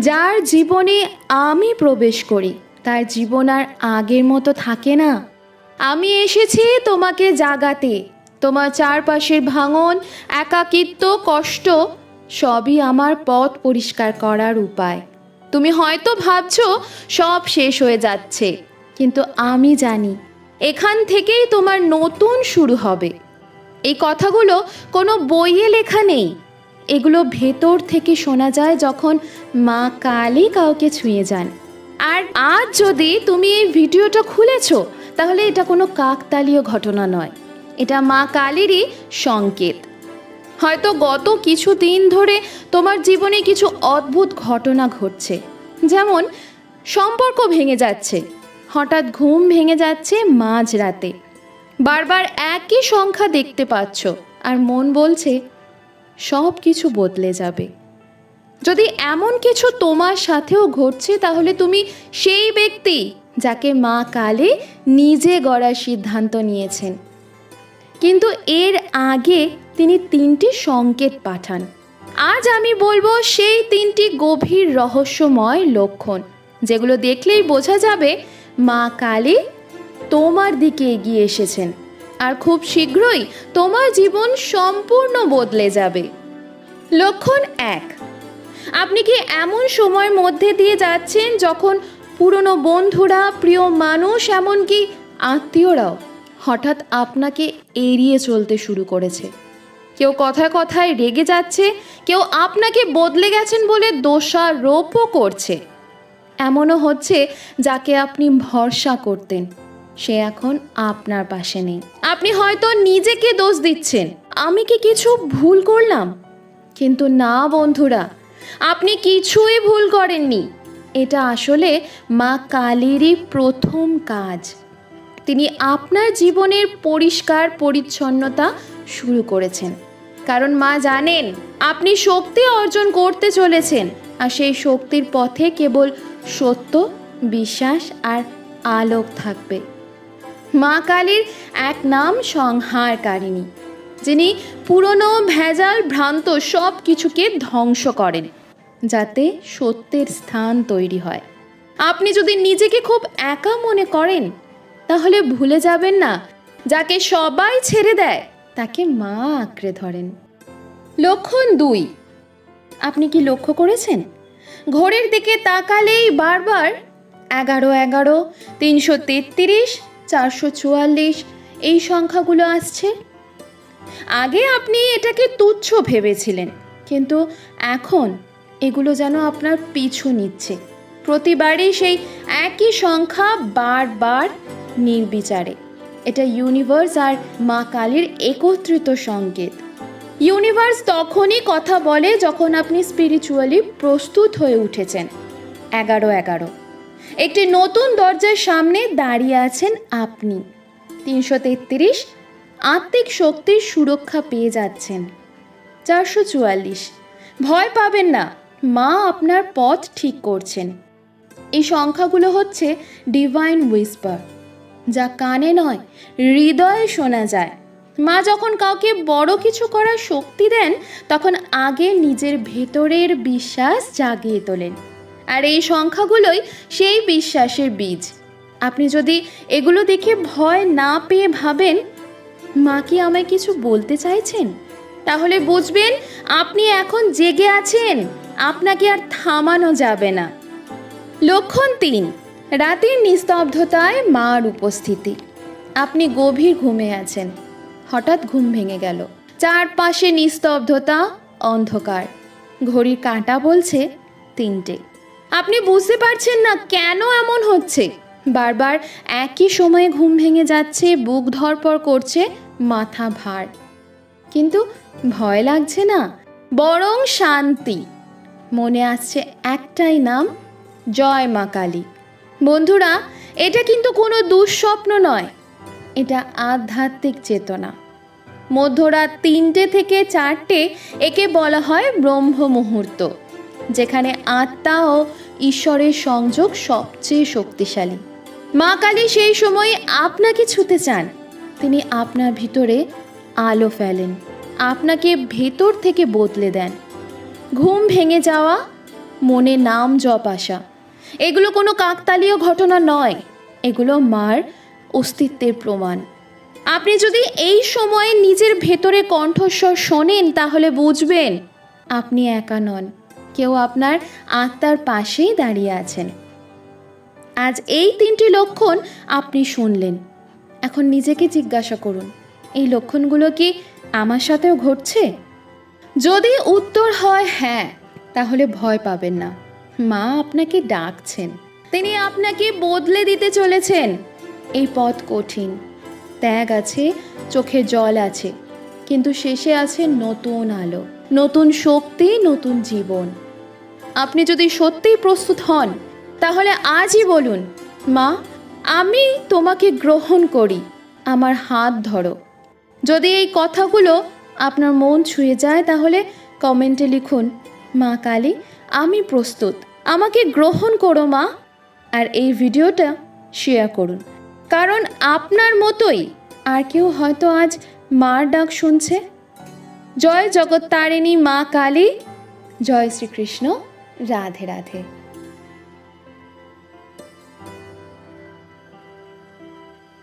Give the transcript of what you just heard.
যার জীবনে আমি প্রবেশ করি, তার জীবন আর আগের মতো থাকে না। আমি এসেছি তোমাকে জাগাতে, তোমার চারপাশের ভাঙন, একাকিত্ব, কষ্ট, সবই আমার পথ পরিষ্কার করার উপায়। তুমি হয়তো ভাবছ, সব শেষ হয়ে যাচ্ছে, কিন্তু আমি জানি, এখান থেকেই তোমার নতুন শুরু হবে। এই কথাগুলো কোনো বইয়ে লেখা নেই। এগুলো ভেতর থেকে শোনা যায় যখন মা কালী কাউকে ছুঁয়ে যান। আর আজ যদি তুমি এই ভিডিওটা খুলেছো, তাহলে এটা কোনো কাকতালীয় ঘটনা নয়। এটা মা কালীরই সংকেত। হয়তো গত কিছু দিন ধরে তোমার জীবনে কিছু অদ্ভুত ঘটনা ঘটছে। যেমন, সম্পর্ক ভেঙে যাচ্ছে। হঠাৎ ঘুম ভেঙে যাচ্ছে মাঝরাতে। বারবার একই সংখ্যা দেখতে পাচ্ছ। আর মন বলছে সব কিছু বদলে যাবে। যদি এমন কিছু তোমার সাথেও ঘটছে, তাহলে তুমি সেই ব্যক্তি যাকে মা কালে নিজে গড়ার সিদ্ধান্ত নিয়েছেন। কিন্তু এর আগে তিনি তিনটি সংকেত পাঠান। আজ আমি বলব সেই তিনটি গভীর রহস্যময় লক্ষণ, যেগুলো দেখলেই বোঝা যাবে মা কালী তোমার দিকে এগিয়ে এসেছেন। আর খুব শীঘ্রই তোমার জীবন সম্পূর্ণ বদলে যাবে। লক্ষণ এক। আপনি কি এমন সময়ের মধ্যে দিয়ে যাচ্ছেন যখন পুরনো বন্ধুরা, প্রিয় মানুষ, এমনকি আত্মীয়রাও হঠাৎ আপনাকে এড়িয়ে চলতে শুরু করেছে? কেউ কথায় কথায় রেগে যাচ্ছে, কেউ আপনাকে বদলে গেছেন বলে দোষারোপও করছে। এমনও হচ্ছে যাকে আপনি ভরসা করতেন। সে এখন আপনার পাশে নেই। আপনি হয়তো নিজেকে দোষ দিচ্ছেন। আমি কি কিছু ভুল করলাম? কিন্তু না, বন্ধুরা, আপনি কিছুই ভুল করেননি। এটা আসলে মা কালীরই প্রথম কাজ। তিনি আপনার জীবনের পরিষ্কার পরিচ্ছন্নতা শুরু করেছেন। কারণ মা জানেন, আপনি শক্তি অর্জন করতে চলেছেন। আর সেই শক্তির পথে কেবল সত্য, বিশ্বাস আর আলোক থাকবে। মা কালীর এক নাম সংহারকারিণী, যিনি পুরনো, ভেজাল, ভ্রান্ত সব কিছুকে ধ্বংস করেন, যাতে সত্যের স্থান তৈরি হয়। আপনি যদি নিজেকে খুব একা মনে করেন, তাহলে ভুলে যাবেন না, যাকে সবাই ছেড়ে দেয়, তাকে মা আঁকড়ে ধরেন। লক্ষণ দুই, আপনি কি লক্ষ্য করেছেন? ঘড়ির দিকে তাকালেই বারবার এগারো এগারো, তিনশো তেত্রিশ চারশো চুয়াল্লিশ। এই সংখ্যাগুলো আসছে। আগে আপনি এটাকে তুচ্ছ ভেবেছিলেন, কিন্তু এখন এগুলো যেন আপনার পিছু নিচ্ছে। প্রতিবারই সেই একই সংখ্যা বারবার নির্বিচারে। এটা ইউনিভার্স আর মা কালীর একত্রিত সংকেত। ইউনিভার্স তখনই কথা বলে যখন আপনি স্পিরিচুয়ালি প্রস্তুত হয়ে উঠেছেন। এগারো এগারো। একটি নতুন দরজার সামনে দাঁড়িয়ে আছেন আপনি। তিনশো তেত্রিশ আত্মিক শক্তির সুরক্ষা পেয়ে যাচ্ছেন। চারশো চুয়াল্লিশ। ভয় পাবেন না, মা আপনার পথ ঠিক করছেন। এই সংখ্যাগুলো হচ্ছে ডিভাইন উইসপার যা কানে নয়, হৃদয়ে শোনা যায়। মা যখন কাউকে বড় কিছু করার শক্তি দেন, তখন আগে নিজের ভেতরের বিশ্বাস জাগিয়ে তোলেন। আর এই সংখ্যাগুলোই সেই বিশ্বাসের বীজ। আপনি যদি এগুলো দেখে ভয় না পেয়ে ভাবেন, মা কি আমায় কিছু বলতে চাইছেন? তাহলে বুঝবেন, আপনি এখন জেগে আছেন, আপনাকে আর থামানো যাবে না। লক্ষণ তিন, রাতের নিস্তব্ধতায় মার উপস্থিতি। আপনি গভীর ঘুমে আছেন, হঠাৎ ঘুম ভেঙে গেল। চারপাশে নিস্তব্ধতা, অন্ধকার। ঘড়ির কাঁটা বলছে তিনটে। আপনি বুঝতে পারছেন না কেন এমন হচ্ছে? বারবার একই সময়ে ঘুম ভেঙে যাচ্ছে, বুক ধরপড় করছে, মাথা ভার। কিন্তু ভয় লাগছে না, বরং শান্তি। মনে আসছে একটাই নাম, জয় মা কালী। বন্ধুরা, এটা কিন্তু কোনো দুঃস্বপ্ন নয়, এটা আধ্যাত্মিক চেতনা। মধ্যরাত তিনটে থেকে চারটে একে বলা হয় ব্রহ্ম মুহূর্ত যেখানে আত্মা ও ঈশ্বরের সংযোগ সবচেয়ে শক্তিশালী। মা কালী সেই সময় আপনাকে ছুতে চান। তিনি আপনার ভিতরে আলো ফেলেন, আপনাকে ভেতর থেকে বদলে দেন। ঘুম ভেঙে যাওয়া, মনে নাম জপ আসা, এগুলো কোনো কাকতালীয় ঘটনা নয়। এগুলো মার অস্তিত্বের প্রমাণ। আপনি যদি এই সময়ে নিজের ভেতরে কণ্ঠস্বর শোনেন, তাহলে বুঝবেন, আপনি একা নন। কেউ আপনার আত্মার পাশেই দাঁড়িয়ে আছেন। আজ এই তিনটি লক্ষণ আপনি শুনলেন। এখন নিজেকে জিজ্ঞাসা করুন, এই লক্ষণগুলো কি আমার সাথেও ঘটছে? যদি উত্তর হয় হ্যাঁ তাহলে ভয় পাবেন না। মা আপনাকে ডাকছেন। তিনি আপনাকে বদলে দিতে চলেছেন। এই পথ কঠিন। ত্যাগ আছে, চোখে জল আছে, কিন্তু শেষে আছে নতুন আলো, নতুন শক্তি, নতুন জীবন। আপনি যদি সত্যিই প্রস্তুত হন, তাহলে আজই বলুন, মা, আমি তোমাকে গ্রহণ করি, আমার হাত ধরো। যদি এই কথাগুলো আপনার মন ছুঁয়ে যায়, তাহলে কমেন্টে লিখুন, মা কালী, আমি প্রস্তুত, আমাকে গ্রহণ করো মা। আর এই ভিডিওটা শেয়ার করুন। কারণ আপনার মতোই আর কেউ হয়তো আজ মার ডাক শুনছে। জয় জগত্তারিণী মা কালী, জয় শ্রীকৃষ্ণ। রাধে রাধে।